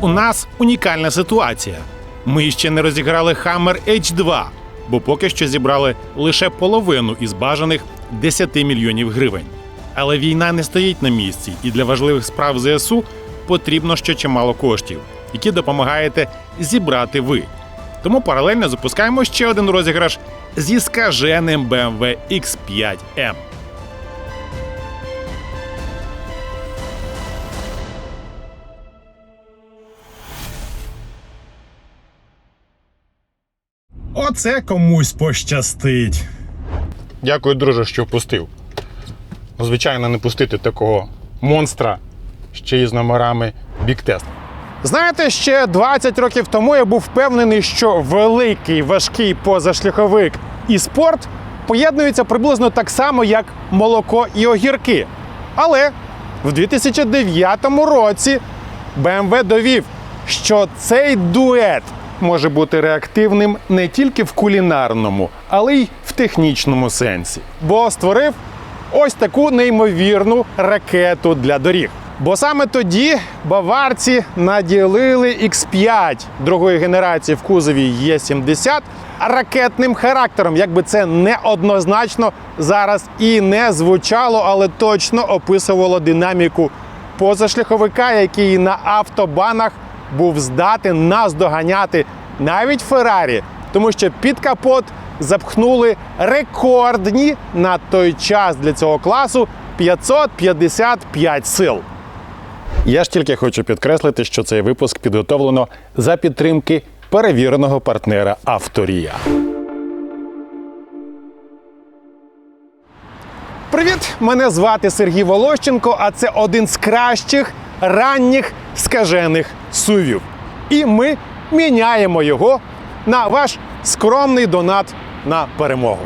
у нас унікальна ситуація. Ми ще не розіграли Hammer H2, бо поки що зібрали лише половину із бажаних 10 мільйонів гривень. Але війна не стоїть на місці, і для важливих справ ЗСУ потрібно ще чимало коштів, які допомагаєте зібрати ви. Тому паралельно запускаємо ще один розіграш зі скаженим BMW X5M. Оце комусь пощастить. Дякую, друже, що впустив. Ну, Звичайно, не пустити такого монстра ще й з номерами Біктест. Знаєте, ще 20 років тому я був впевнений, що великий важкий позашляховик і спорт поєднуються приблизно так само, як молоко і огірки. Але в 2009 році BMW довів, що цей дует може бути реактивним не тільки в кулінарному, але й в технічному сенсі. Бо створив ось таку неймовірну ракету для доріг. Бо саме тоді баварці наділили X5 другої генерації в кузові Е70 ракетним характером, якби це неоднозначно зараз і не звучало, але точно описувало динаміку позашляховика, який на автобанах був здатен наздоганяти навіть Феррарі, тому що під капот запхнули рекордні на той час для цього класу 555 сил. Я ж тільки хочу підкреслити, що цей випуск підготовлено за підтримки перевіреного партнера Авторія. Привіт! Мене звати Сергій Волощенко, а це один з кращих ранніх скажених сувів. І ми міняємо його на ваш скромний донат на перемогу.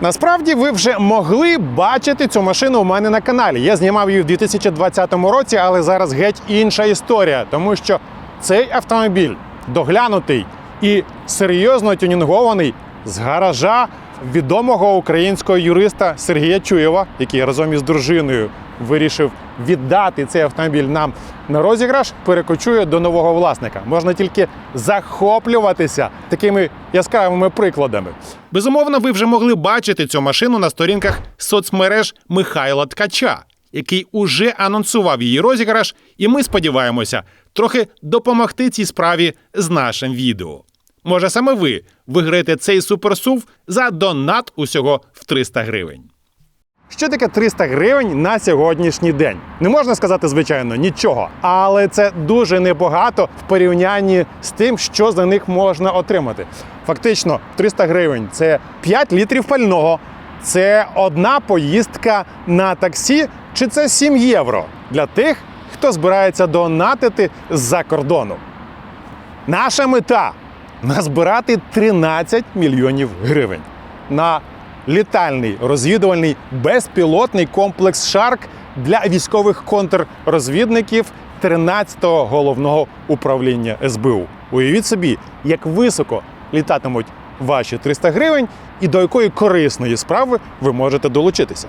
Насправді ви вже могли бачити цю машину у мене на каналі. Я знімав її в 2020 році, але зараз геть інша історія, тому що цей автомобіль доглянутий і серйозно тюнінгований з гаража відомого українського юриста Сергія Чуєва, який разом із дружиною вирішив віддати цей автомобіль нам на розіграш, перекочує до нового власника. Можна тільки захоплюватися такими яскравими прикладами. Безумовно, ви вже могли бачити цю машину на сторінках соцмереж Михайла Ткача, який уже анонсував її розіграш, і ми сподіваємося трохи допомогти цій справі з нашим відео. Може, саме ви виграєте цей суперсув за донат усього в 300 гривень. Що таке 300 гривень на сьогоднішній день? Не можна сказати, звичайно, нічого, але це дуже небагато в порівнянні з тим, що за них можна отримати. Фактично, 300 гривень це 5 літрів пального, це одна поїздка на таксі, чи це 7 євро для тих, хто збирається донатити з-за кордону. Наша мета назбирати 13 мільйонів гривень на літальний розвідувальний безпілотний комплекс Шарк для військових контррозвідників 13-го головного управління СБУ. Уявіть собі, як високо літатимуть ваші 300 гривень і до якої корисної справи ви можете долучитися.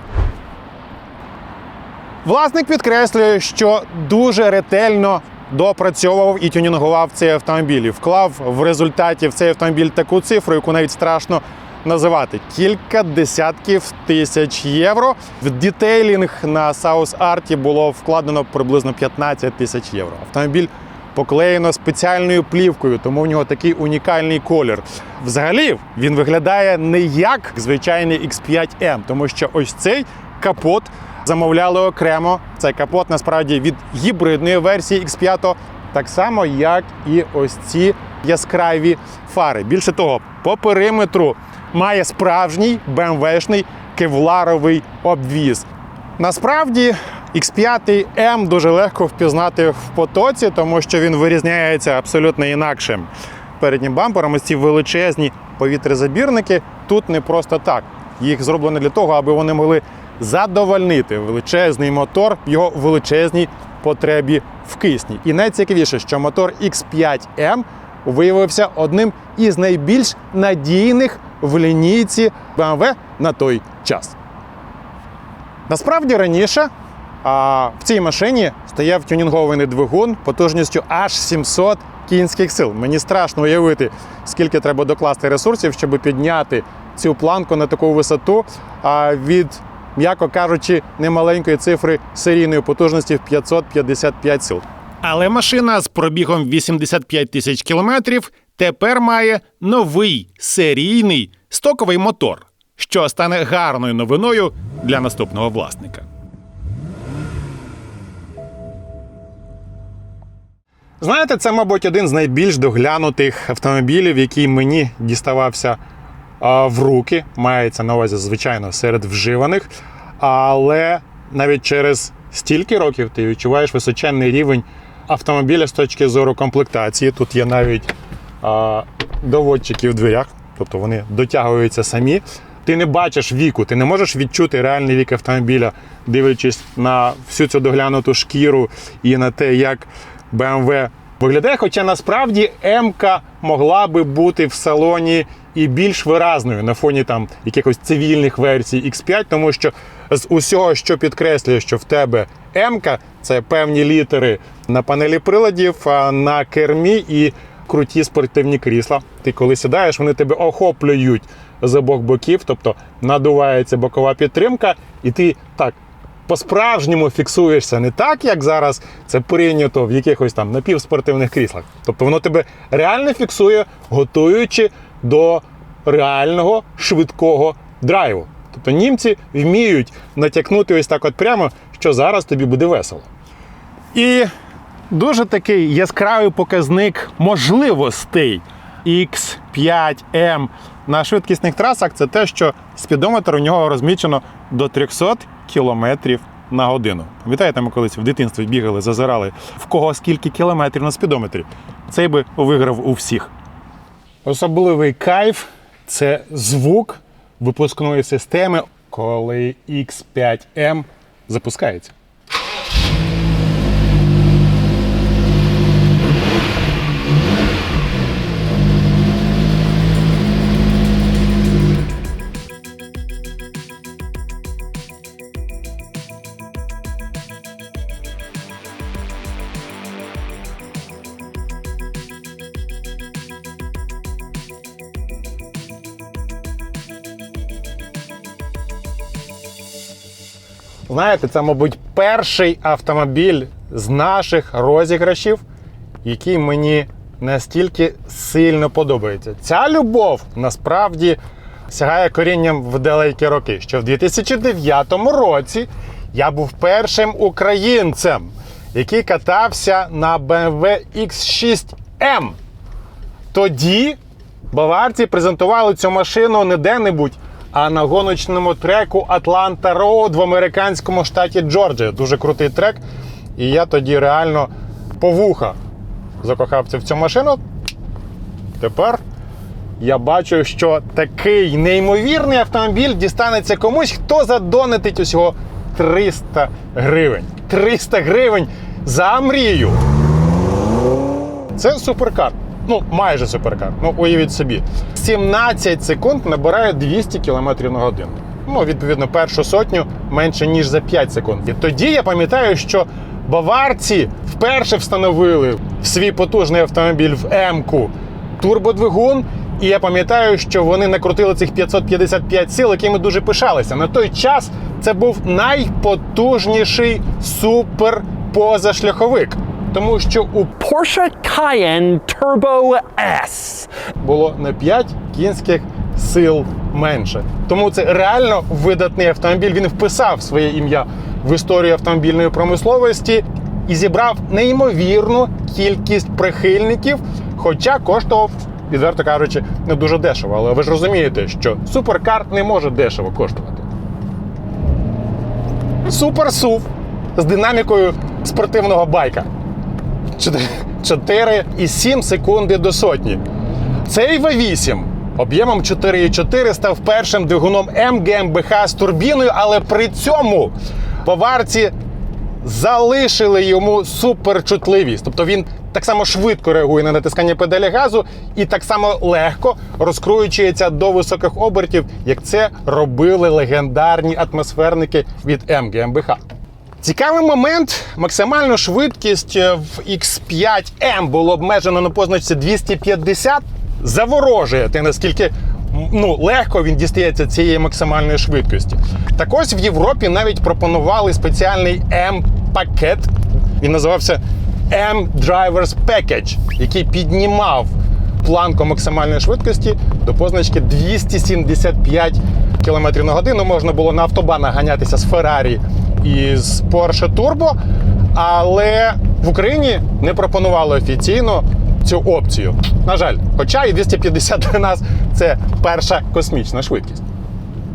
Власник підкреслює, що дуже ретельно допрацьовував і тюнінгував цей автомобіль. І вклав в результаті в цей автомобіль таку цифру, яку навіть страшно називати. Кілька десятків тисяч євро. В дітейлінг на Саус Арті було вкладено приблизно 15 тисяч євро. Автомобіль поклеєно спеціальною плівкою, тому в нього такий унікальний колір. Взагалі він виглядає не як звичайний X5M, тому що ось цей капот замовляли окремо. Цей капот насправді від гібридної версії X5, так само, як і ось ці яскраві фари. Більше того, по периметру має справжній BMW-шний кевларовий обвіз. Насправді X5M дуже легко впізнати в потоці, тому що він вирізняється абсолютно інакшим. Переднім бампером ось ці величезні повітрязабірники тут не просто так. Їх зроблено для того, аби вони могли задовольнити величезний мотор в його величезній потребі в кисні. І найцікавіше, що мотор X5M виявився одним із найбільш надійних в лінійці BMW на той час. Насправді раніше А в цій машині стояв тюнінгований двигун потужністю аж 700 кінських сил. Мені страшно уявити, скільки треба докласти ресурсів, щоб підняти цю планку на таку висоту а, від, м'яко кажучи, немаленької цифри серійної потужності в 555 сил. Але машина з пробігом 85 тисяч кілометрів тепер має новий серійний стоковий мотор, що стане гарною новиною для наступного власника. Знаєте, це, мабуть, один з найбільш доглянутих автомобілів, який мені діставався в руки. Мається на увазі, звичайно, серед вживаних. Але навіть через стільки років ти відчуваєш височенний рівень автомобіля з точки зору комплектації. Тут є навіть доводчики в дверях, тобто вони дотягуються самі. Ти не бачиш віку, ти не можеш відчути реальний вік автомобіля, дивлячись на всю цю доглянуту шкіру і на те, як BMW виглядає. Хоча насправді М-ка могла би бути в салоні і більш виразною на фоні там якихось цивільних версій X5, тому що з усього, що підкреслює, що в тебе М-ка, це певні літери на панелі приладів, на кермі і круті спортивні крісла. Ти коли сідаєш, вони тебе охоплюють з обох боків, тобто надувається бокова підтримка, і ти так по-справжньому фіксуєшся не так, як зараз це прийнято в якихось там напівспортивних кріслах. Тобто воно тебе реально фіксує, готуючи до реального швидкого драйву. Тобто німці вміють натякнути ось так от прямо, що зараз тобі буде весело. І дуже такий яскравий показник можливостей X5M на швидкісних трасах це те, що спідометр у нього розмічено до 300 км на годину. Пам'ятаєте, ми колись в дитинстві бігали, зазирали, в кого скільки кілометрів на спідометрі. Цей би виграв у всіх. Особливий кайф це звук випускної системи, коли X5M запускається. Знаєте, це, мабуть, перший автомобіль з наших розіграшів, який мені настільки сильно подобається. Ця любов насправді сягає корінням в далекі роки. Що в 2009 році я був першим українцем, який катався на BMW X6M. Тоді баварці презентували цю машину не де-небудь, а на гоночному треку Атланта Роуд в американському штаті Джорджія. Дуже крутий трек. І я тоді реально по вуха закохався в цю машину. Тепер я бачу, що такий неймовірний автомобіль дістанеться комусь, хто задонатить усього 300 гривень. 300 гривень за мрію. Це суперкар. Ну, майже суперкар. Ну, уявіть собі. 17 секунд набирає 200 км на годину. Ну, відповідно, першу сотню менше, ніж за 5 секунд. І тоді я пам'ятаю, що баварці вперше встановили в свій потужний автомобіль в М-ку турбодвигун. І я пам'ятаю, що вони накрутили цих 555 сил, якими дуже пишалися. На той час це був найпотужніший супер позашляховик. Тому що у Porsche Cayenne Turbo S. було на 5 кінських сил менше. Тому це реально видатний автомобіль. Він вписав своє ім'я в історію автомобільної промисловості і зібрав неймовірну кількість прихильників, хоча коштував, відверто кажучи, не дуже дешево. Але ви ж розумієте, що суперкар не може дешево коштувати. Супер сув з динамікою спортивного байка. 4,7 секунди до сотні. Цей V8 об'ємом 4,4 став першим двигуном МГМБХ з турбіною, але при цьому поварці залишили йому суперчутливість. Тобто він так само швидко реагує на натискання педалі газу і так само легко розкруючується до високих обертів, як це робили легендарні атмосферники від МГМБХ. Цікавий момент. Максимальну швидкість е, в X5M було обмежено на позначці 250. Заворожує те, наскільки ну, легко він дістається цієї максимальної швидкості. Так ось в Європі навіть пропонували спеціальний M-пакет. Він називався M-Drivers Package, який піднімав планку максимальної швидкості до позначки 275 км на годину. Можна було на автобанах ганятися з Феррарі і з Porsche Turbo, але в Україні не пропонували офіційно цю опцію. На жаль, хоча і 250 для нас це перша космічна швидкість.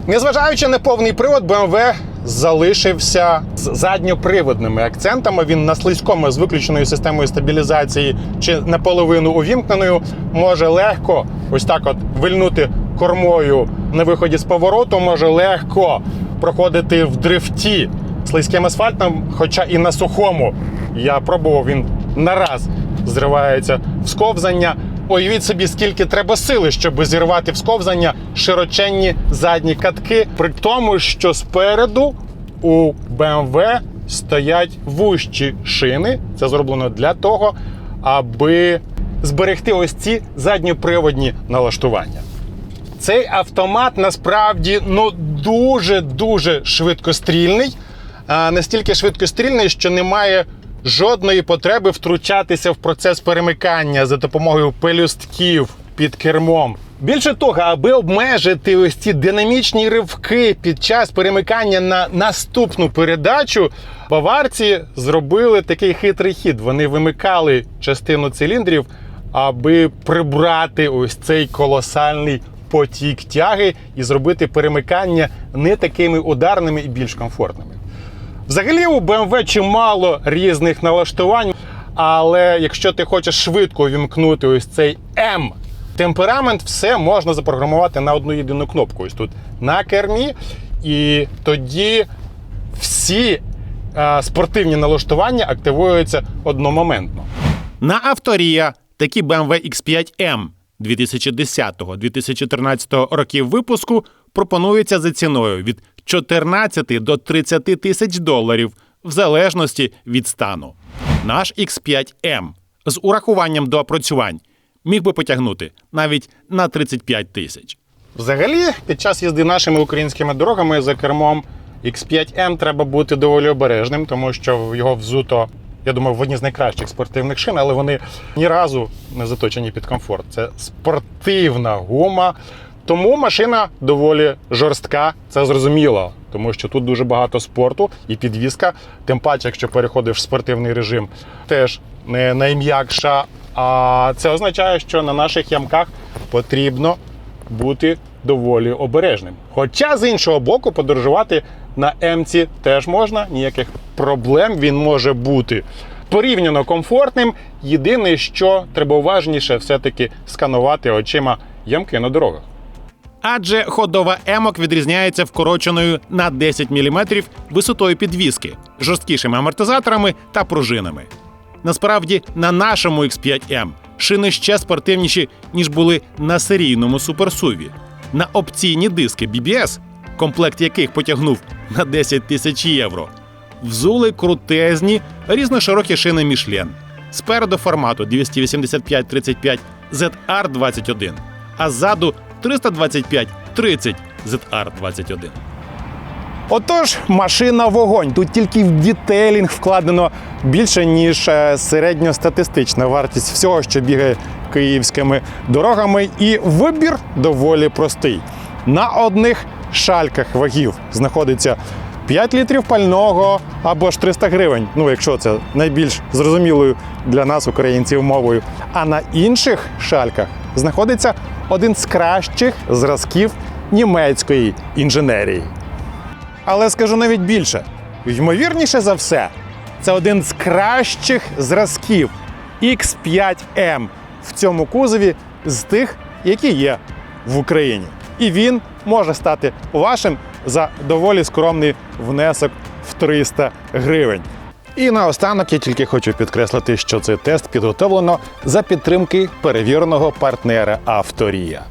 Незважаючи на повний привод, BMW залишився з задньоприводними акцентами. Він на слизькому з виключеною системою стабілізації чи наполовину увімкненою може легко ось так от вильнути кормою на виході з повороту, може легко проходити в дрифті слизьким асфальтом, хоча і на сухому. Я пробував він нараз зривається в сковзання. Уявіть собі, скільки треба сили, щоб зірвати в сковзання широченні задні катки, при тому, що спереду у BMW стоять вущі шини. Це зроблено для того, аби зберегти ось ці задньоприводні налаштування. Цей автомат насправді ну дуже дуже швидкострільний. Настільки швидкострільний, що немає жодної потреби втручатися в процес перемикання за допомогою пелюстків під кермом. Більше того, аби обмежити ось ці динамічні ривки під час перемикання на наступну передачу, баварці зробили такий хитрий хід. Вони вимикали частину циліндрів, аби прибрати ось цей колосальний потік тяги і зробити перемикання не такими ударними і більш комфортними. Взагалі у BMW чимало різних налаштувань, але якщо ти хочеш швидко вімкнути ось цей М темперамент, все можна запрограмувати на одну єдину кнопку. Ось тут на кермі, і тоді всі е, спортивні налаштування активуються одномоментно. На авторія такі BMW X5M 2010-2013 років випуску пропонуються за ціною від 14 до 30 тисяч доларів в залежності від стану. Наш X5M з урахуванням до опрацювань міг би потягнути навіть на 35 тисяч. Взагалі, під час їзди нашими українськими дорогами за кермом X5M треба бути доволі обережним, тому що його взуто, я думаю, в одні з найкращих спортивних шин, але вони ні разу не заточені під комфорт. Це спортивна гума. Тому машина доволі жорстка, це зрозуміло, тому що тут дуже багато спорту і підвізка. Тим паче, якщо переходиш в спортивний режим, теж не найм'якша. А це означає, що на наших ямках потрібно бути доволі обережним. Хоча з іншого боку, подорожувати на М-ці теж можна, ніяких проблем він може бути. Порівняно комфортним. Єдине, що треба уважніше, все-таки сканувати очима ямки на дорогах. Адже ходова емок відрізняється вкороченою на 10 мм висотою підвіски, жорсткішими амортизаторами та пружинами. Насправді, на нашому X5M шини ще спортивніші, ніж були на серійному суперсуві. На опційні диски BBS, комплект яких потягнув на 10 тисяч євро, взули крутезні різноширокі шини Michelin. Спереду формату 285-35 ZR21, а ззаду 325-30 ZR21. Отож, машина вогонь. Тут тільки в дітейлінг вкладено більше, ніж е, середньостатистична вартість всього, що бігає київськими дорогами. І вибір доволі простий. На одних шальках вагів знаходиться 5 літрів пального або ж 300 гривень. Ну, якщо це найбільш зрозумілою для нас, українців, мовою. А на інших шальках знаходиться один з кращих зразків німецької інженерії. Але скажу навіть більше: ймовірніше за все, це один з кращих зразків X5M в цьому кузові з тих, які є в Україні. І він може стати вашим за доволі скромний внесок в 300 гривень. І наостанок я тільки хочу підкреслити, що цей тест підготовлено за підтримки перевіреного партнера Авторія.